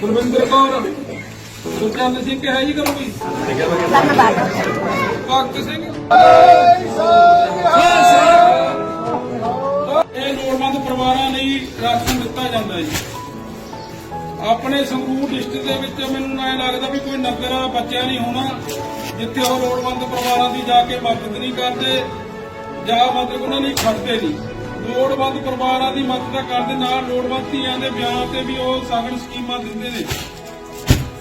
ਗੁਰਵਿੰਦਰ ਕੌਰ ਸੁਖਚੰਦ ਸਿੰਘ ਕਿਹਾ ਜੀ ਕਰੋ ਵੀ ਧੰਨਵਾਦ। ਭਗਤ ਸਿੰਘ। ਇਹ ਲੋੜਵੰਦ ਪਰਿਵਾਰਾਂ ਲਈ ਰਾਸ਼ਨ ਦਿੱਤਾ ਜਾਂਦਾ ਜੀ। ਆਪਣੇ ਸੰਗਰੂਰ ਡਿਸਟ੍ਰਿਕਟ ਦੇ ਵਿੱਚ ਮੈਨੂੰ ਐ ਲੱਗਦਾ ਵੀ ਕੋਈ ਨਗਰ ਬੱਚਿਆ ਨਹੀਂ ਹੋਣਾ ਜਿੱਥੇ ਉਹ ਲੋੜਵੰਦ ਪਰਿਵਾਰਾਂ ਦੀ ਜਾ ਕੇ ਮਦਦ ਨਹੀਂ ਕਰਦੇ ਜਾਂ ਮਦਦ ਉਹਨਾਂ ਲਈ ਖੜਦੇ ਨਹੀਂ। ਲੋੜਵੰਦ ਪਰਿਵਾਰਾਂ ਦੀ ਮਦਦ ਕਰਦੇ ਨਾਲ ਲੋੜਵੰਦ ਧੀਆਂ ਦੇ ਵਿਆਹ ਤੇ ਵੀ ਉਹ ਸਗਨ ਸਕੀਮਾਂ ਦਿੰਦੇ ਨੇ।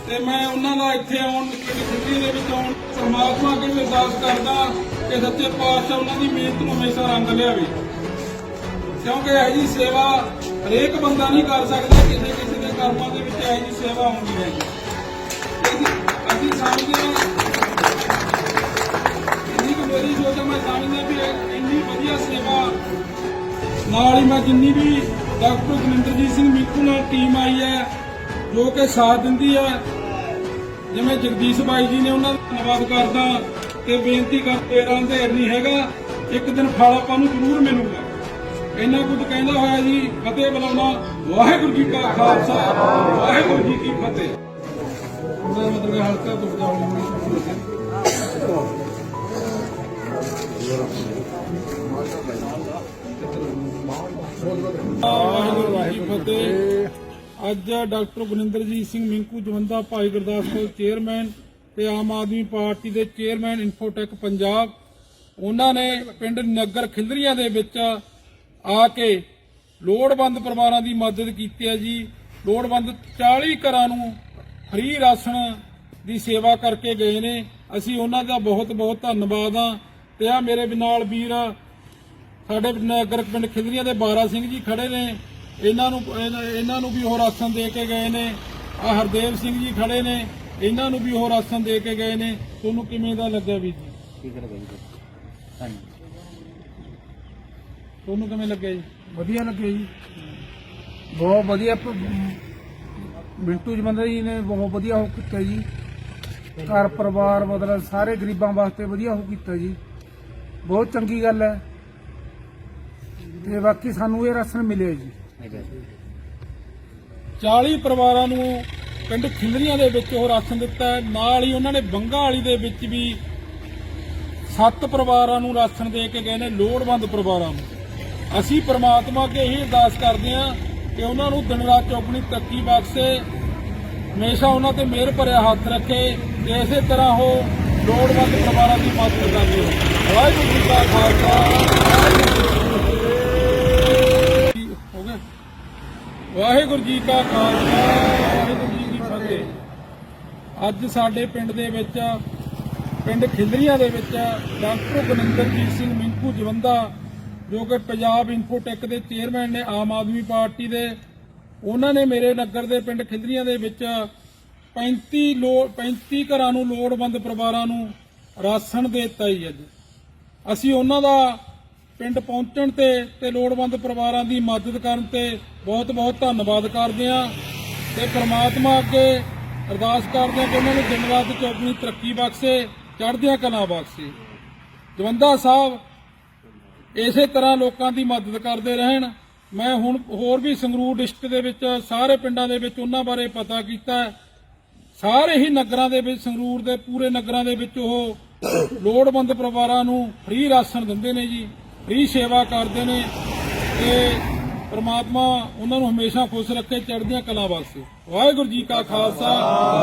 ਤੇ ਮੈਂ ਉਹਨਾਂ ਦਾ ਇੱਥੇ ਆਉਣ ਖਿੱਚੀ ਦੇ ਵਿੱਚ ਆਉਣ ਪਰਮਾਤਮਾ ਅੱਗੇ ਵੀ ਅਰਦਾਸ ਕਰਦਾ ਕਿ ਸੱਚੇ ਪਾਤਸ਼ਾਹ ਉਹਨਾਂ ਦੀ ਮਿਹਨਤ ਨੂੰ ਹਮੇਸ਼ਾ ਰੰਗ ਲਿਆਵੇ। ਕਿਉਂਕਿ ਇਹ ਜੀ ਸੇਵਾ ਹਰੇਕ ਬੰਦਾ ਨਹੀਂ ਕਰ ਸਕਦਾ, ਕਿਸੇ ਕਿਸੇ ਦੇ ਕਰਮਾਂ ਦੇ ਵਿੱਚ ਇਹ ਜੀ ਸੇਵਾ ਹੁੰਦੀ ਹੈ। ਨਾਲ ਹੀ ਮੈਂ ਜਿੰਨੀ ਵੀ ਡਾਕਟਰ ਗੁਰਿੰਦਰਜੀਤ ਸਿੰਘ ਮਿੱਕੂ ਨਾਲ ਟੀਮ ਆਈ ਹੈ, ਜੋ ਕਿ ਸਾਥ ਦਿੰਦੀ ਹੈ, ਜਿਵੇਂ ਜਗਦੀਸ਼ ਬਾਈ ਜੀ ਨੇ ਉਹਨਾਂ ਦਾ ਧੰਨਵਾਦ ਕਰਦਾ ਤੇ ਬੇਨਤੀ ਕਰ ਤੇਰਾ ਅੰਧੇਰ ਨਹੀਂ ਹੈਗਾ, ਇੱਕ ਦਿਨ ਫਲ ਆਪਾਂ ਨੂੰ ਜ਼ਰੂਰ ਮਿਲੂਗਾ। ਇੰਨਾ ਕੁਝ ਕਹਿੰਦਾ ਹੋਇਆ ਜੀ, ਫਤਿਹ ਬੁਲਾਉਣਾ, ਵਾਹਿਗੁਰੂ ਜੀ ਕਾ ਖਾਲਸਾ, ਵਾਹਿਗੁਰੂ ਜੀ ਕੀ ਫਤਿਹ। ਉਹਦਾ ਮਤਲਬ ਹਲਕਾ ਤੋਂ ਬਜਾਉਣੀ ਵਾਹਿਗੁਰੂ ਜੀ ਫਤਿਹ। ਅੱਜ ਡਾਕਟਰ ਗੁਰਿੰਦਰਜੀਤ ਸਿੰਘ ਮਿੰਕੂ ਜਵੰਦਾ, ਭਾਈ ਗੁਰਦਾਸਪੁਰ ਚੇਅਰਮੈਨ ਤੇ ਆਮ ਆਦਮੀ ਪਾਰਟੀ ਦੇ ਚੇਅਰਮੈਨ ਇਨਫੋਟੈਕ ਪੰਜਾਬ। ਉਹਨਾਂ ਨੇ ਪਿੰਡ ਨਗਰ ਖਿਲਰੀਆਂ ਦੇ ਵਿੱਚ ਆ ਕੇ ਲੋੜਵੰਦ ਪਰਿਵਾਰਾਂ ਦੀ ਮਦਦ ਕੀਤੀ ਹੈ ਜੀ। ਲੋੜਵੰਦ 40 ਘਰਾਂ ਨੂੰ ਫ੍ਰੀ ਰਾਸ਼ਨ ਦੀ ਸੇਵਾ ਕਰਕੇ ਗਏ ਨੇ। ਅਸੀਂ ਉਹਨਾਂ ਦਾ ਬਹੁਤ ਬਹੁਤ ਧੰਨਵਾਦ ਆ ਤੇ ਆ ਮੇਰੇ ਨਾਲ ਵੀਰ। ਸਾਡੇ ਨਗਰ ਪਿੰਡ ਖਿਦਰੀਆਂ ਦੇ ਬਾਰਾ ਸਿੰਘ ਜੀ ਖੜੇ ਨੇ। ਇਹਨਾਂ ਨੂੰ ਇਹਨਾਂ- ਨੂੰ ਵੀ ਉਹ ਰਾਸ਼ਨ ਦੇ ਕੇ ਗਏ ਨੇ। ਆ ਹਰਦੇਵ ਸਿੰਘ ਜੀ ਖੜੇ ਨੇ। ਇਹਨਾਂ ਨੂੰ ਵੀ ਉਹ ਰਾਸ਼ਨ ਦੇ ਕੇ ਗਏ ਨੇ। ਤੁਹਾਨੂੰ ਕਿਵੇਂ ਦਾ ਲੱਗਿਆ ਵੀ ਜੀ? ਤੁਹਾਨੂੰ ਕਿਵੇਂ ਲੱਗਿਆ ਜੀ? ਵਧੀਆ ਲੱਗਿਆ ਜੀ। ਬਹੁਤ ਵਧੀਆ ਮਿੰਟੂ ਜਮੰਦਰ ਜੀ ਨੇ ਬਹੁਤ ਵਧੀਆ ਉਹ ਕੀਤਾ ਜੀ। ਘਰ ਪਰਿਵਾਰ ਮਤਲਬ ਸਾਰੇ ਗਰੀਬਾਂ ਵਾਸਤੇ ਵਧੀਆ ਉਹ ਕੀਤਾ ਜੀ। ਬਹੁਤ ਚੰਗੀ ਗੱਲ ਹੈ। ਤੇ ਬਾਕੀ ਸਾਨੂੰ ਇਹ ਰਾਸ਼ਨ ਮਿਲਿਆ ਜੀ। 40 ਪਰਿਵਾਰਾਂ ਨੂੰ ਪਿੰਡ ਖਿਲਰੀਆਂ ਦੇ ਵਿੱਚ ਉਹ ਰਾਸ਼ਨ ਦਿੱਤਾ ਹੈ। ਨਾਲ ਹੀ ਉਹਨਾਂ ਨੇ ਬੰਗਾ ਵਾਲੀ ਦੇ ਵਿੱਚ ਵੀ ਸੱਤ ਪਰਿਵਾਰਾਂ ਨੂੰ ਰਾਸ਼ਨ ਦੇ ਕੇ ਗਏ ਨੇ, ਲੋੜਵੰਦ ਪਰਿਵਾਰਾਂ ਨੂੰ। ਅਸੀਂ ਪ੍ਰਮਾਤਮਾ ਅੱਗੇ ਇਹੀ ਅਰਦਾਸ ਕਰਦੇ ਹਾਂ ਕਿ ਉਹਨਾਂ ਨੂੰ ਦਿਨ ਰਾਤ ਚੌਗਣੀ ਤਰੱਕੀ ਬਖਸ਼ੇ। ਹਮੇਸ਼ਾ ਉਹਨਾਂ ਤੇ ਮਿਹਰ ਭਰਿਆ ਹੱਥ ਰੱਖੇ ਤੇ ਇਸੇ ਤਰ੍ਹਾਂ ਉਹ ਲੋੜਵੰਦ ਪਰਿਵਾਰਾਂ ਦੀ ਮਦਦ ਕਰਦੇ ਹੋ। ਵਾਹਿਗੁਰੂ ਜੀ ਕਾ ਖਾਲਸਾ ਹੋ ਗਿਆ ਵਾਹਿਗੁਰੂ ਜੀ ਕਾ ਖਾਲਸਾ, ਵਾਹਿਗੁਰੂ ਜੀ ਕੀ ਫਤਿਹ। ਅੱਜ ਸਾਡੇ ਪਿੰਡ ਦੇ ਵਿੱਚ, ਪਿੰਡ ਖਿਲਰੀਆਂ ਦੇ ਵਿੱਚ ਡਾਕਟਰ ਗੁਰਿੰਦਰਜੀਤ ਸਿੰਘ ਮਿੰਕੂ ਜਵੰਦਾ, ਜੋ ਕਿ ਪੰਜਾਬ ਇਨਫੋਟੈਕ ਦੇ ਚੇਅਰਮੈਨ ਨੇ ਆਮ ਆਦਮੀ ਪਾਰਟੀ ਦੇ, ਉਹਨਾਂ ਨੇ ਮੇਰੇ ਨਗਰ ਦੇ ਪਿੰਡ ਖਿਲਰੀਆਂ ਦੇ ਵਿੱਚ 35 ਲੋੜ 35 ਘਰਾਂ ਨੂੰ ਲੋੜਵੰਦ ਪਰਿਵਾਰਾਂ ਨੂੰ ਰਾਸ਼ਨ ਦੇ ਦਿੱਤਾ ਹੀ ਅੱਜ। ਅਸੀਂ ਉਹਨਾਂ ਦਾ ਪਿੰਡ ਪਹੁੰਚਣ ਤੇ ਤੇ ਲੋੜਵੰਦ ਪਰਿਵਾਰਾਂ ਦੀ ਮਦਦ ਕਰਨ ਤੇ ਬਹੁਤ ਬਹੁਤ ਧੰਨਵਾਦ ਕਰਦੇ ਹਾਂ। ਤੇ ਪ੍ਰਮਾਤਮਾ ਅੱਗੇ ਅਰਦਾਸ ਕਰਦੇ ਹਾਂ ਕਿ ਉਹਨਾਂ ਨੂੰ ਦਿਨ ਰਾਤ ਚੌਗਣੀ ਤਰੱਕੀ ਬਖਸ਼ੇ, ਚੜ੍ਹਦੀਆਂ ਕਲਾ ਬਖਸ਼ੇ। ਜਵੰਦਾ ਸਾਹਿਬ, ਇਸੇ ਤਰ੍ਹਾਂ ਲੋਕਾਂ ਦੀ ਮਦਦ ਕਰਦੇ ਰਹਿਣ। ਮੈਂ ਹੁਣ ਹੋਰ ਵੀ ਸੰਗਰੂਰ ਡਿਸਟ੍ਰਿਕਟ ਦੇ ਵਿੱਚ, ਸਾਰੇ ਪਿੰਡਾਂ ਦੇ ਵਿੱਚ ਉਹਨਾਂ ਬਾਰੇ ਪਤਾ ਕੀਤਾ ਸਾਰੇ ਹੀ ਨਗਰਾਂ ਦੇ ਵਿੱਚ ਸੰਗਰੂਰ ਦੇ ਪੂਰੇ ਨਗਰਾਂ ਦੇ ਵਿੱਚ ਉਹ ਲੋੜਵੰਦ ਪਰਿਵਾਰਾਂ ਨੂੰ ਫ੍ਰੀ ਰਾਸ਼ਨ ਦਿੰਦੇ ਨੇ ਜੀ ਫ੍ਰੀ ਸੇਵਾ ਕਰਦੇ ਨੇ ਤੇ ਪ੍ਰਮਾਤਮਾ ਉਹਨਾਂ ਨੂੰ ਹਮੇਸ਼ਾ ਖੁਸ਼ ਰੱਖੇ ਚੜ੍ਹਦੀਆਂ ਕਲਾਂ ਵਾਸਤੇ। ਵਾਹਿਗੁਰੂ ਜੀ ਕਾ ਖਾਲਸਾ।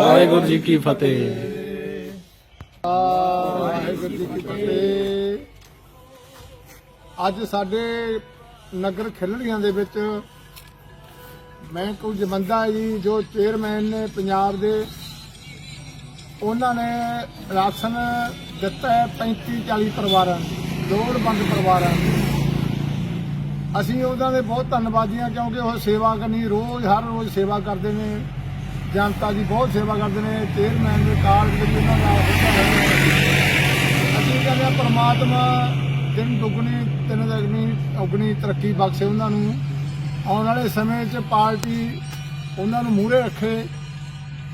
ਵਾਹਿਗੁਰੂ ਜੀ ਕੀ ਫਤਿਹ। ਵਾਹਿਗੁਰੂ ਜੀ ਕੀ ਫਤਿਹ। ਅੱਜ ਸਾਡੇ ਨਗਰ ਖਿਲੜੀਆਂ ਦੇ ਵਿੱਚ ਮੈਂ ਕੋਈ ਜਮੰਦਾ ਜੀ ਜੋ ਚੇਅਰਮੈਨ ਨੇ ਪੰਜਾਬ ਦੇ ਉਹਨਾਂ ਨੇ ਰਾਸ਼ਨ ਦਿੱਤਾ ਹੈ 35 40 ਪਰਿਵਾਰਾਂ ਨੂੰ, ਲੋੜਵੰਦ ਪਰਿਵਾਰਾਂ ਨੂੰ। ਅਸੀਂ ਉਹਨਾਂ ਦੇ ਬਹੁਤ ਧੰਨਵਾਦੀ ਹਾਂ ਕਿਉਂਕਿ ਉਹ ਸੇਵਾ ਕਰਨੀ ਰੋਜ਼, ਹਰ ਰੋਜ਼ ਸੇਵਾ ਕਰਦੇ ਨੇ। ਜਨਤਾ ਦੀ ਬਹੁਤ ਸੇਵਾ ਕਰਦੇ ਨੇ। ਚੇਅਰਮੈਨ ਦੇ ਕਾਰਜ ਵਿੱਚ ਉਹਨਾਂ ਦਾ ਹੁੰਦਾ ਹੈ। ਅਸੀਂ ਕਹਿੰਦੇ ਹਾਂ ਪ੍ਰਮਾਤਮਾ ਦਿਨ ਦੁਗਣੀ, ਤਿੰਨ ਦੁਗਣੀ ਔਗਣੀ ਤਰੱਕੀ ਬਖਸ਼ੇ ਉਹਨਾਂ ਨੂੰ। ਆਉਣ ਵਾਲੇ ਸਮੇਂ 'ਚ ਪਾਰਟੀ ਉਹਨਾਂ ਨੂੰ ਮੂਹਰੇ ਰੱਖੇ।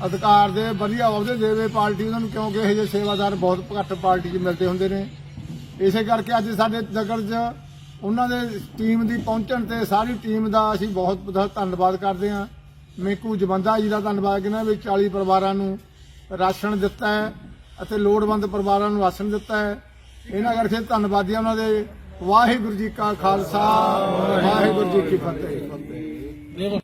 ਅਧਿਕਾਰ ਦੇ, ਵਧੀਆ ਅਹੁਦੇ ਦੇਵੇ ਪਾਰਟੀ ਉਹਨਾਂ ਨੂੰ, ਕਿਉਂਕਿ ਇਹ ਜਿਹੇ ਸੇਵਾਦਾਰ ਬਹੁਤ ਘੱਟ ਪਾਰਟੀ 'ਚ ਮਿਲਦੇ ਹੁੰਦੇ ਨੇ। ਇਸੇ ਕਰਕੇ ਅੱਜ ਸਾਡੇ ਨਗਰ 'ਚ ਉਹਨਾਂ ਦੇ ਟੀਮ ਦੀ ਪਹੁੰਚਣ ਤੇ ਸਾਰੀ ਟੀਮ ਦਾ ਅਸੀਂ ਬਹੁਤ ਧੰਨਵਾਦ ਕਰਦੇ ਹਾਂ। ਮੇਕੂ ਜਵੰਦਾ ਜੀ ਦਾ ਧੰਨਵਾਦ ਕਿਨਾਂ ਵੀ 40 ਪਰਿਵਾਰਾਂ ਨੂੰ ਰਾਸ਼ਨ ਦਿੱਤਾ ਹੈ ਅਤੇ ਲੋੜਵੰਦ ਪਰਿਵਾਰਾਂ ਨੂੰ ਰਾਸ਼ਨ ਦਿੱਤਾ ਹੈ। ਇਹਨਾਂ ਕਰਕੇ ਧੰਨਵਾਦੀ ਉਹਨਾਂ ਦੇ। ਵਾਹਿਗੁਰੂ ਜੀ ਕਾ ਖਾਲਸਾ, ਵਾਹਿਗੁਰੂ ਜੀ ਕੀ ਫਤਿਹ।